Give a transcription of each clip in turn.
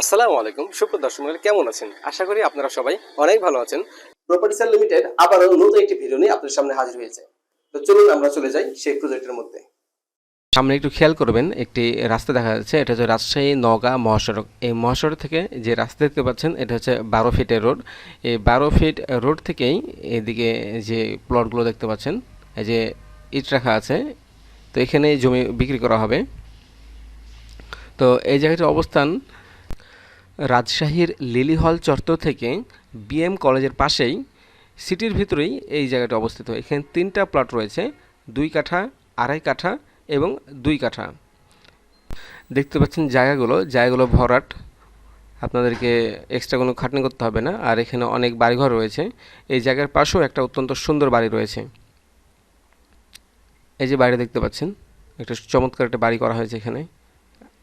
আসসালামু আলাইকুম সুপ্রিয় দর্শক কেমন আছেন? আশা করি আপনারা সবাই অনেক ভালো আছেন। প্রপার্টিসার লিমিটেড আবারও নতুন একটি ভিডিও নিয়ে আপনাদের সামনে হাজির হয়েছে। তো চলুন আমরা চলে যাই সেই প্রজেক্টের মধ্যে। সামনে একটু খেয়াল করবেন, একটি রাস্তা দেখা যাচ্ছে, এটা হচ্ছে রাজশাহী নওগাঁ মহাসড়ক। এই মহাসড়ক থেকে যে রাস্তা দেখতে পাচ্ছেন, এটা হচ্ছে বারো ফিটের রোড এই বারো ফিট রোড থেকেই এদিকে যে প্লটগুলো দেখতে পাচ্ছেন, এই যে ইট রাখা আছে, তো এখানে জমি বিক্রি করা হবে। তো এই জায়গাটির অবস্থান রাজশাহীর লিলি হল চত্বর থেকে বিএম কলেজের পাশেই, সিটির ভিতরেই এই জায়গাটি অবস্থিত। এখানে তিনটা প্লট রয়েছে, দুই কাঠা, আড়াই কাঠা এবং দুই কাঠা। দেখতে পাচ্ছেন জায়গাগুলো জায়গাগুলো ভরাট। আপনাদেরকে এক্সট্রা কোনো খাটনি করতে হবে না। আর এখানে অনেক বাড়িঘর রয়েছে। এই জায়গার পাশেও একটা অত্যন্ত সুন্দর বাড়ি রয়েছে। এই যে বাড়ি দেখতে পাচ্ছেন, একটা চমৎকার একটা বাড়ি করা হয়েছে এখানে।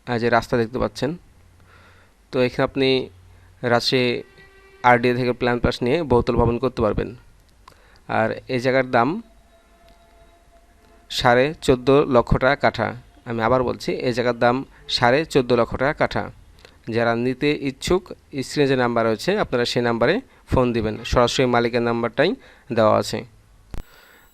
আর যে রাস্তা দেখতে পাচ্ছেন। তো এখানে আপনি রাজশাহী আরডিএ থেকে প্ল্যান পাস নিয়ে বহুতল ভবন করতে পারবেন। আর এই জায়গার দাম সাড়ে চোদ্দ লক্ষ টাকা কাঠা। আমি আবার বলছি, এই জায়গার দাম সাড়ে চোদ্দ লক্ষ টাকা কাঠা। যারা নিতে ইচ্ছুক স্ক্রিনে যে নাম্বার রয়েছে, আপনারা সেই নাম্বারে ফোন দিবেন। সরাসরি মালিকের নাম্বারটাই দেওয়া আছে।